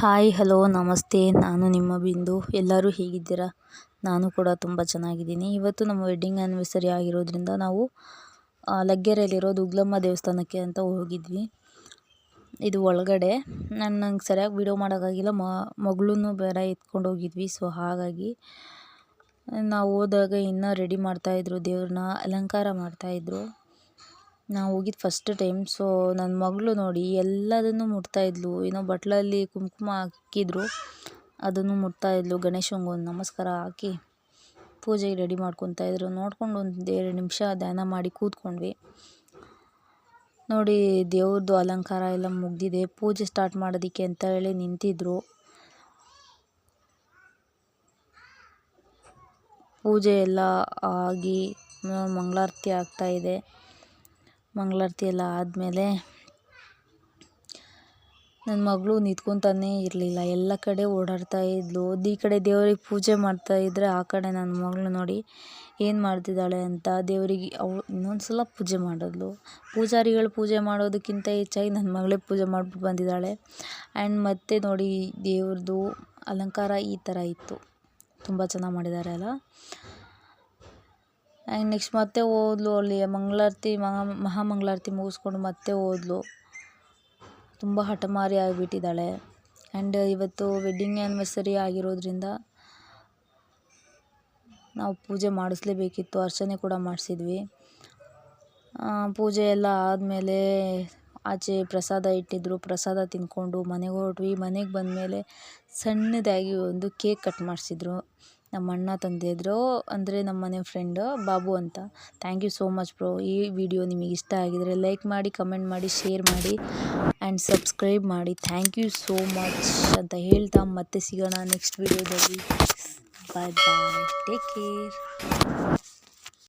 Hi, hello, ನಮಸ್ತೆ. ನಾನು ನಿಮ್ಮ ಬಿಂದು. ಎಲ್ಲರೂ ಹೇಗಿದ್ದೀರಾ? ನಾನು ಕೂಡ ತುಂಬ ಚೆನ್ನಾಗಿದ್ದೀನಿ. ಇವತ್ತು ನಮ್ಮ ವೆಡ್ಡಿಂಗ್ ಆ್ಯನಿವರ್ಸರಿ ಆಗಿರೋದ್ರಿಂದ ನಾವು ಲಗ್ಗೆರೆಯಲ್ಲಿರೋ ದುಗ್ಲಮ್ಮ ದೇವಸ್ಥಾನಕ್ಕೆ ಅಂತ ಹೋಗಿದ್ವಿ. ಇದು ಒಳಗಡೆ. ನಾನು ನಂಗೆ ಸರಿಯಾಗಿ ವಿಡಿಯೋ ಮಾಡೋಕ್ಕಾಗಿಲ್ಲ. ಮ, ಮಗಳನ್ನೂ ಬೇರೆ ಎತ್ಕೊಂಡು ಹೋಗಿದ್ವಿ. ಸೊ ಹಾಗಾಗಿ ನಾವು ಹೋದಾಗ ಇನ್ನೂ ರೆಡಿ ಮಾಡ್ತಾಯಿದ್ರು ದೇವ್ರನ್ನ, ಅಲಂಕಾರ ಮಾಡ್ತಾಯಿದ್ರು ನಾವು ಹೋಗಿದ್ದು ಫಸ್ಟ್ ಟೈಮ್ ಸೊ ನನ್ನ ಮಗಳು ನೋಡಿ ಎಲ್ಲದನ್ನು ಮುಟ್ತಾಯಿದ್ಲು ಏನೋ ಬಟ್ಲಲ್ಲಿ ಕುಂಕುಮ ಹಾಕಿದ್ರು, ಅದನ್ನು ಮುಟ್ತಾ ಇದ್ಲು. ಗಣೇಶಂಗೆ ಒಂದು ನಮಸ್ಕಾರ ಹಾಕಿ ಪೂಜೆಗೆ ರೆಡಿ ಮಾಡ್ಕೊತಾ ಇದ್ರು. ನೋಡ್ಕೊಂಡು ಒಂದು ಎರಡು ನಿಮಿಷ ಧ್ಯಾನ ಮಾಡಿ ಕೂತ್ಕೊಂಡ್ವಿ. ನೋಡಿ ದೇವ್ರದ್ದು ಅಲಂಕಾರ ಎಲ್ಲ ಮುಗ್ದಿದೆ. ಪೂಜೆ ಸ್ಟಾರ್ಟ್ ಮಾಡೋದಕ್ಕೆ ಅಂತ ಹೇಳಿ ನಿಂತಿದ್ರು. ಪೂಜೆ ಎಲ್ಲ ಆಗಿ ಮಂಗಳಾರತಿ ಆಗ್ತಾಯಿದೆ ಮಂಗಳಾರತಿ ಎಲ್ಲ ಆದಮೇಲೆ ನನ್ನ ಮಗಳು ನಿಂತ್ಕೊತಾನೇ ಇರಲಿಲ್ಲ. ಎಲ್ಲ ಕಡೆ ಓಡಾಡ್ತಾ ಇದ್ಲು. ಈ ಕಡೆ ದೇವ್ರಿಗೆ ಪೂಜೆ ಮಾಡ್ತಾ ಇದ್ದರೆ ಆ ಕಡೆ ನನ್ನ ಮಗಳು ನೋಡಿ ಏನು ಮಾಡ್ತಿದ್ದಾಳೆ ಅಂತ ದೇವರಿಗೆ ಅವಳು ಇನ್ನೊಂದು ಸಲ ಪೂಜೆ ಮಾಡಿದ್ಲು. ಪೂಜಾರಿಗಳು ಪೂಜೆ ಮಾಡೋದಕ್ಕಿಂತ ಹೆಚ್ಚಾಗಿ ನನ್ನ ಮಗಳೇ ಪೂಜೆ ಮಾಡ್ಬಿಟ್ಟು ಬಂದಿದ್ದಾಳೆ. ಆ್ಯಂಡ್ ಮತ್ತೆ ನೋಡಿ ದೇವ್ರದ್ದು ಅಲಂಕಾರ ಈ ಥರ ಇತ್ತು. ತುಂಬ ಚೆನ್ನಾಗಿ ಮಾಡಿದ್ದಾರೆ ಅಲ್ಲ. ನೆಕ್ಸ್ಟ್ ಮತ್ತೆ ಹೋದ್ಲು ಅಲ್ಲಿ ಮಂಗಳಾರತಿ ಮಹಾ ಮಂಗಳಾರತಿ ಮುಗಿಸ್ಕೊಂಡು ಮತ್ತೆ ಹೋದ್ಲು. ತುಂಬ ಹಠಮಾರಿ ಆಗಿಬಿಟ್ಟಿದ್ದಾಳೆ. ಆ್ಯಂಡ್ ಇವತ್ತು ವೆಡ್ಡಿಂಗ್ ಆ್ಯನಿವರ್ಸರಿ ಆಗಿರೋದ್ರಿಂದ ನಾವು ಪೂಜೆ ಮಾಡಿಸ್ಲೇಬೇಕಿತ್ತು. ಅರ್ಚನೆ ಕೂಡ ಮಾಡಿಸಿದ್ವಿ. ಪೂಜೆ ಎಲ್ಲ ಆದಮೇಲೆ ಆಚೆ ಪ್ರಸಾದ ಇಟ್ಟಿದ್ದರು ಪ್ರಸಾದ ತಿಂದ್ಕೊಂಡು ಮನೆಗೆ ಹೊರಟ್ವಿ. ಮನೆಗೆ ಬಂದಮೇಲೆ ಸಣ್ಣದಾಗಿ ಒಂದು ಕೇಕ್ ಕಟ್ ಮಾಡಿಸಿದ್ರು. ನಮ್ಮ ಅಣ್ಣ ತಂದಿದ್ರು ಅಂದರೆ ನಮ್ಮ ಮನೆ ಫ್ರೆಂಡ್ ಬಾಬು ಅಂತ. Thank you so much bro ಈ ವಿಡಿಯೋ ನಿಮಗೆ ಇಷ್ಟ ಆಗಿದರೆ ಲೈಕ್ ಮಾಡಿ ಕಮೆಂಟ್ ಮಾಡಿ ಶೇರ್ ಮಾಡಿ ಆ್ಯಂಡ್ ಸಬ್ಸ್ಕ್ರೈಬ್ ಮಾಡಿ. ಥ್ಯಾಂಕ್ ಯು ಸೋ ಮಚ್ ಅಂತ ಹೇಳ್ತಾ ಮತ್ತೆ ಸಿಗೋಣ ನೆಕ್ಸ್ಟ್ ವಿಡಿಯೋದಲ್ಲಿ ಬಾಯ್ ಬಾಯ್ ಟೇಕ್ ಕೇರ್